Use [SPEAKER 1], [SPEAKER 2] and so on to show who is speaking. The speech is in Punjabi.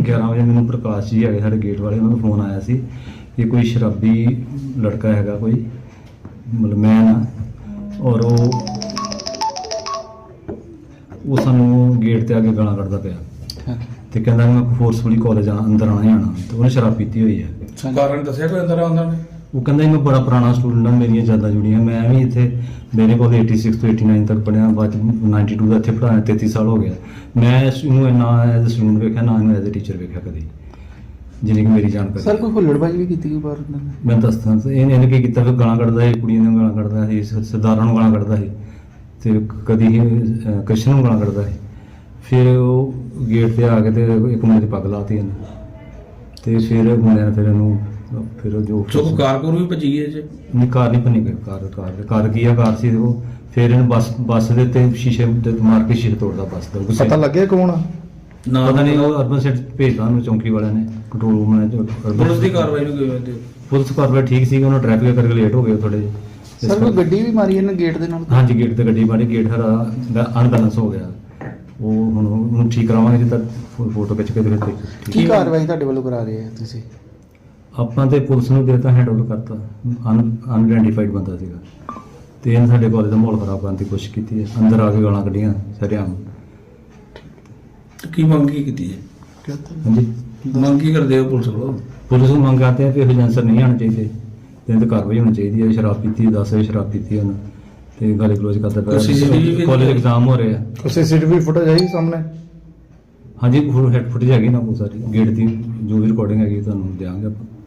[SPEAKER 1] 11 ਵਜੇ ਮੈਨੂੰ ਪ੍ਰਕਾਸ਼ ਜੀ ਹੈਗੇ ਸਾਡੇ ਗੇਟ ਵਾਲੇ, ਉਹਨਾਂ ਨੂੰ ਫੋਨ ਆਇਆ ਸੀ ਕਿ ਕੋਈ ਸ਼ਰਾਬੀ ਲੜਕਾ ਹੈਗਾ ਕੋਈ, ਮਤਲਬ ਮੈਂ ਨਾ, ਔਰ ਉਹ ਉਹ ਸਾਨੂੰ ਗੇਟ ਤੇ ਆ ਕੇ ਗਾਲਾਂ ਕੱਢਦਾ ਪਿਆ। ਤੇ ਕਹਿੰਦਾ ਮੈਂ ਫੋਰਸਫੁਲੀ ਕਾਲਜ ਆਣਾ ਅੰਦਰ ਆਣਾ ਹੀ ਆਣਾ ਤੇ ਉਹਨੇ ਸ਼ਰਾਬ ਪੀਤੀ ਹੋਈ ਹੈ।
[SPEAKER 2] ਕਾਰਨ ਦੱਸਿਆ ਕੋਈ ਅੰਦਰ ਆਉਂਦਾ ਨੇ
[SPEAKER 1] ਉਹ ਕਹਿੰਦਾ ਜੀ ਮੈਂ ਬੜਾ ਪੁਰਾਣਾ ਸਟੂਡੈਂਟ ਹਾਂ ਮੇਰੀਆਂ ਜ਼ਿਆਦਾ ਜੁੜੀਆਂ ਮੈਂ ਵੀ ਇੱਥੇ ਮੇਰੇ ਕੋਲ 86 ਤੋਂ 89 ਤੱਕ ਪੜ੍ਹਿਆ ਬਾਅਦ 'ਚ 92 ਦਾ ਇੱਥੇ ਪੜ੍ਹਾਇਆ 33 ਸਾਲ ਹੋ ਗਿਆ। ਮੈਂ ਇਸ ਨੂੰ ਨਾ ਐਜ਼ ਸਟੂਡੈਂਟ ਵੇਖਿਆ ਨਾ ਐਜ਼ ਅ ਟੀਚਰ ਵੇਖਿਆ ਕਦੀ ਜਿੰਨੀ ਕਿ ਮੇਰੀ ਜਾਣਕਾਰੀ।
[SPEAKER 3] ਸਰ ਕੋਈ ਹੁੱਲੜਬਾਜ਼ੀ ਵੀ ਕੀਤੀ ਕੋਈ ਬਾਹਰ?
[SPEAKER 1] ਮੈਂ ਦੱਸਦਾ ਇਹਨੇ ਇਹਨੇ ਕੀ ਕੀਤਾ ਫਿਰ ਗਾਲਾਂ ਕੱਢਦਾ ਸੀ ਕੁੜੀਆਂ ਨੂੰ ਗਾਲਾਂ ਕੱਢਦਾ ਸੀ ਸਰਦਾਰਾਂ ਨੂੰ ਗਾਲਾਂ ਕੱਢਦਾ ਸੀ ਤੇ ਕਦੀ ਕ੍ਰਿਸ਼ਨ ਨੂੰ ਗਾਲਾਂ ਕੱਢਦਾ ਸੀ। ਫਿਰ ਉਹ ਗੇਟ ਤੇ ਆ ਕੇ ਤੇ ਇੱਕ ਮੁੰਡੇ ਦੀ ਪੱਗ ਲਾਤੀ ਇਹਨੇ ਤੇ ਫਿਰ ਮੁੰਡਿਆਂ ਨੇ ਫਿਰ ਇਹਨੂੰ ਫਿਰ ਉਹ ਜੋ
[SPEAKER 2] ਚੁੱਕ ਕਾਰਕੁਰ ਵੀ ਭੱਜੀ ਗਏ ਜੇ
[SPEAKER 1] ਨਹੀਂ ਕਾਰ ਨਹੀਂ ਭੰਨੀ ਗਈ ਕਾਰ ਕਾਰ ਕਾਰ ਕੀ ਆ ਕਾਰ ਸੀ ਉਹ। ਫਿਰ ਇਹਨੂੰ ਬੱਸ ਬੱਸ ਦੇ ਉੱਤੇ ਸ਼ੀਸ਼ੇ ਤੇ ਮਾਰ ਕੇ ਸ਼ੀਸ਼ੇ ਤੋੜਦਾ ਬੱਸ ਦਾ ਗੁੱਸੇ।
[SPEAKER 4] ਪਤਾ ਲੱਗਿਆ ਕੌਣ ਆ?
[SPEAKER 2] ਨਾ
[SPEAKER 1] ਪਤਾ ਨਹੀਂ ਉਹ ਅਰਬਨ ਸੈਟ ਭੇਜਦਾ ਉਹਨੂੰ ਚੌਂਕੀ ਵਾਲਿਆਂ ਨੇ ਕੰਟਰੋਲ ਰੂਮ ਨੇ ਜੋ urban-
[SPEAKER 2] ਪੁਲਿਸ ਦੀ ਕਾਰਵਾਈ ਨੂੰ ਕਿਵੇਂ ਦੇ
[SPEAKER 1] ਪੁਲਿਸ ਕਾਰਵਾਈ ਠੀਕ ਸੀ ਉਹਨਾਂ ਟ੍ਰੈਫਿਕ ਕਰਕੇ ਲੇਟ ਹੋ ਗਏ ਥੋੜੇ
[SPEAKER 3] ਸਰ ਕੋਈ ਗੱਡੀ ਵੀ ਮਾਰੀ ਇਹਨਾਂ ਗੇਟ ਦੇ ਨਾਲ?
[SPEAKER 1] ਹਾਂਜੀ ਗੇਟ ਤੇ ਗੱਡੀ ਮਾਰੀ ਗੇਟ ਹਰਾ ਅਨਬੈਲੈਂਸ ਹੋ ਗਿਆ। ਉਹ ਹੁਣ ਉਹਨੂੰ ਠੀਕ ਕਰਾਵਾਂਗੇ ਜਿੱਦਾਂ ਫੋਟੋ ਖਿੱਚ ਕੇ ਤੇ ਫਿਰ ਠੀਕ-
[SPEAKER 3] ਕੀ ਕਾਰਵਾਈ ਤੁਹਾਡੇ ਵੱਲੋਂ ਕਰਾ ਰਹੇ ਆ ਤੁਸੀਂ?
[SPEAKER 1] ਆਪਾਂ ਤੇ ਪੁਲਿਸ ਨੂੰ ਦੇਤਾ ਹੈਂਡਓਵਰ ਕਰਤਾ। ਅਨਆਇਡੈਂਟੀਫਾਈਡ ਬੰਦਾ ਸੀਗਾ। ਤੇ ਇਹਨੇ ਸਾਡੇ ਕਾਲਜ ਦਾ ਮਾਹੌਲ ਖਰਾਬ ਕਰਨ ਦੀ ਕੋਸ਼ਿਸ਼ ਕੀਤੀ ਹੈ। ਅੰਦਰ ਆ ਕੇ ਗਾਲਾਂ ਕੱਢੀਆਂ ਸਰਿਆਮ
[SPEAKER 2] ਕੀ ਮੰਗ ਕੀ ਕੀਤੀ ਹੈ?
[SPEAKER 1] ਹਾਂਜੀ?
[SPEAKER 2] ਮੰਗ ਕੀ ਕਰਦੇ ਹੋ ਪੁਲਿਸ ਕੋਲੋਂ?
[SPEAKER 1] ਪੁਲਿਸ ਨੂੰ ਮੰਗ ਕਰਦੇ ਆ ਕਿ ਇਹੋ ਨਹੀਂ ਆਉਣੇ ਚਾਹੀਦੇ। ਤੇ ਇਹਦੇ ਕਾਰਵਾਈ ਹੋਣੀ ਚਾਹੀਦੀ ਹੈ। ਸ਼ਰਾਬ ਪੀਤੀ 10 ਵਜੇ ਸ਼ਰਾਬ ਪੀਤੀ ਉਹਨੇ। ਤੇ ਗਾਲੀ ਕਲੋਜ਼ ਕਰਦਾ
[SPEAKER 2] ਵੀ-
[SPEAKER 1] ਕਾਲਜ ਐਗਜ਼ਾਮ ਹੋ ਰਹੇ।
[SPEAKER 4] ਕੋਈ ਸੀਸੀਟੀਵੀ ਫੁਟੇਜ ਆਈ ਸਾਹਮਣੇ?
[SPEAKER 1] ਹਾਂਜੀ ਫੁਟੇਜ ਹੈਗੀ ਨਾ ਬਹੁਤ ਸਾਰੀ। ਗੇਟ ਦੀ ਜੋ ਵੀ ਰਿਕਾਰਡਿੰਗ ਹੈਗੀ ਤੁਹਾਨੂੰ ਦਿਆਂਗੇ ਆਪਾਂ।